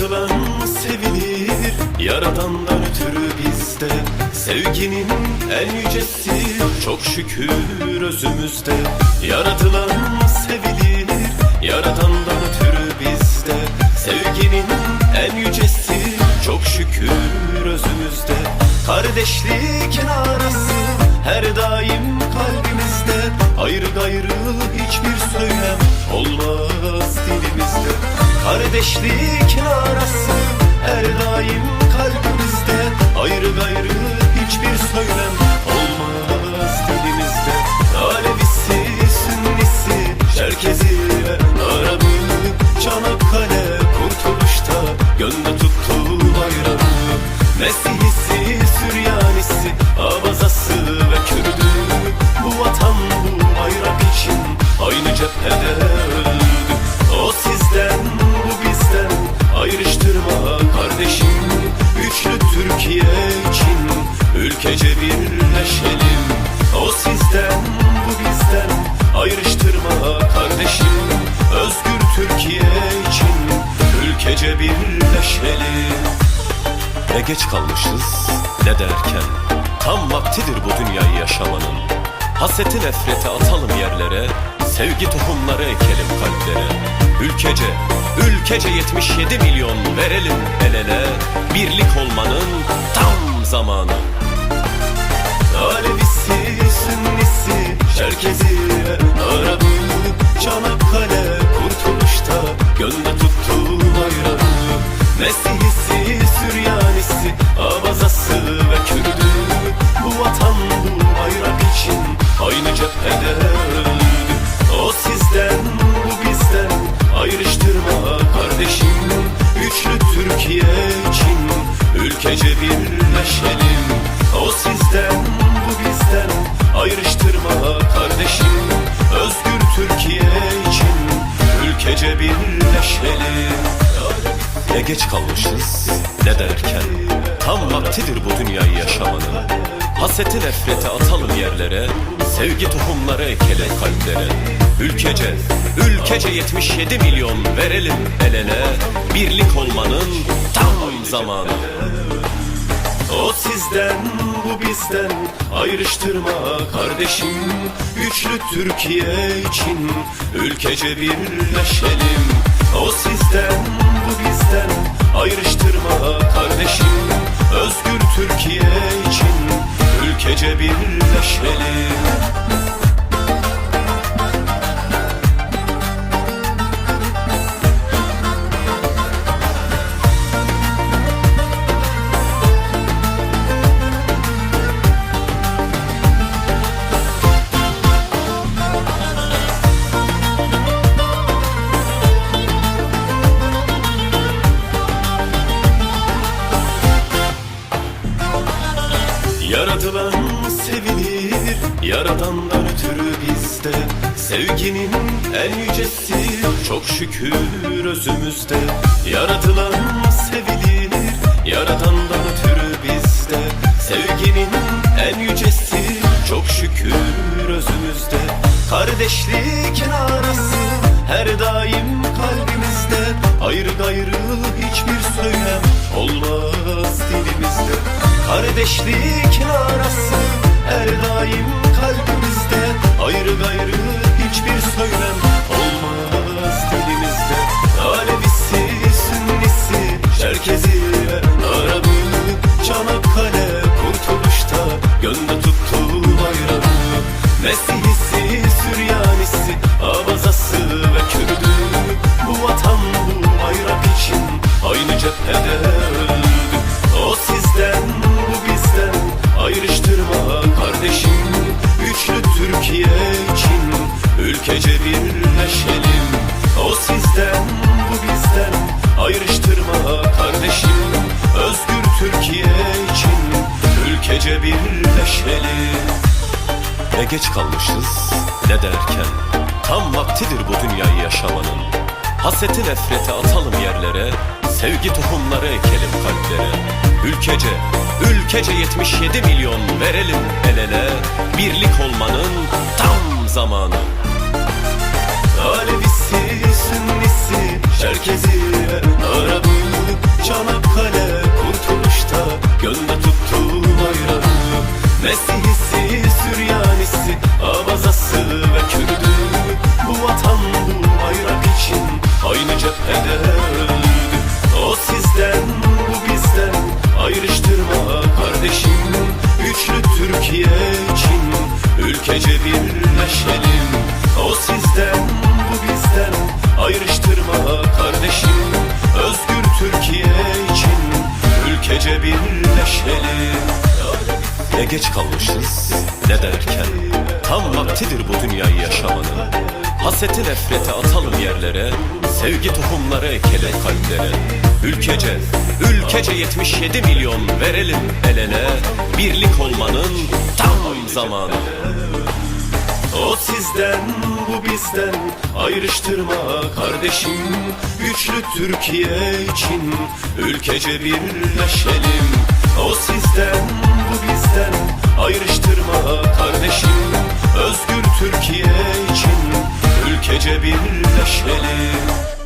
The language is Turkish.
Yaratılan sevilir. Yaradandan ötürü bizde Sevginin en yücesi. Çok şükür özümüzde Yaratılan sevilir. Yaradandan ötürü bizde Sevginin en yücesi. Çok şükür özümüzde Kardeşlik arası Her daim kalbimizde Ayrı gayrı hiçbir söylem Olmaz dilimizde Kardeşlik arası her daim ayrıştırma kardeşim. Özgür Türkiye için ülkece birleşelim ne geç kalmışız ne de erken Tam vaktidir bu dünyayı yaşamanın. Haseti nefreti atalım yerlere. Sevgi tohumları ekelim kalplere. Ülkece, ülkece 77 milyon verelim el ele. Birlik olmanın tam zamanı. Alevisi, Sünnisi, Çerkezi Türkiye için ülkece birleşelim O sizden bu bizden. Ayrıştırma kardeşim. Özgür Türkiye için ülkece birleşelim ne geç kalmışız ne de erken Tam vaktidir bu dünyayı yaşamanın. Haseti nefreti atalım yerlere. Sevgi tohumları ekelim kalplere Ülkece, ülkece 77 milyon verelim el ele. Birlik olmanın tam zamanı. O sizden bu bizden ayrıştırma kardeşim. Güçlü Türkiye için ülkece birleşelim. O sizden bu bizden ayrıştırma kardeşim. Özgür Türkiye için ülkece birleşelim Yaratılan sevilir. Yaradandan ötürü bizde. Sevginin en yücesi. Çok şükür özümüzde. Yaratılan sevilir. Yaradandan ötürü bizde. Sevginin en yücesi. Çok şükür özümüzde. Kardeşlik arası her daim kalbimizde. Ayrı gayrı hiçbir söylem olmaz Kardeşlik arası her daim kalbimizde. Ayrı gayrı hiçbir söylem olmaz dilimizde. Alevisi, Sünnisi, Çerkezi ve Arabı Çanakkale kurtuluşta. Gönlü tuttu bayrağı Mesihisi, Süryanisi, Abazası ve Kürdü. Bu vatan bu bayrak için aynı cephede birleşelim O sizden bu bizden. Ayrıştırma kardeşim. Özgür Türkiye için ülkece birleşelim. Ne geç kalmışız ne de erken Tam vaktidir bu dünyayı yaşamanın. Haseti nefreti atalım yerlere. Sevgi tohumları ekelim kalplere. Ülkece, ülkece 77 milyon verelim el ele. Birlik olmanın tam zamanı Alevisi, Sünnisi, Çerkezi ve Arabı kurtuluşta Gönde tuttu bayrağı Mesihisi, Süryanisi, Abazası ve Kürdü. Bu vatan bayrak için aynı cephede öldü. O sizden, bu bizden ayrıştırma kardeşim. Güçlü Türkiye için ülkece birleşelim O sizden, ayrıştırma kardeşim. Özgür Türkiye için ülkece birleşelim ne geç kalmışız ne de erken Tam vaktidir bu dünyayı yaşamanın. Haseti nefreti atalım yerlere Sevgi tohumları ekelim kalplere. Ülkece, ülkece 77 milyon verelim el ele. Birlik olmanın tam zamanı o sizden bu bizden ayrıştırma kardeşim. Güçlü Türkiye için ülkece birleşelim. O sizden bu bizden ayrıştırma kardeşim. Özgür Türkiye için ülkece birleşelim.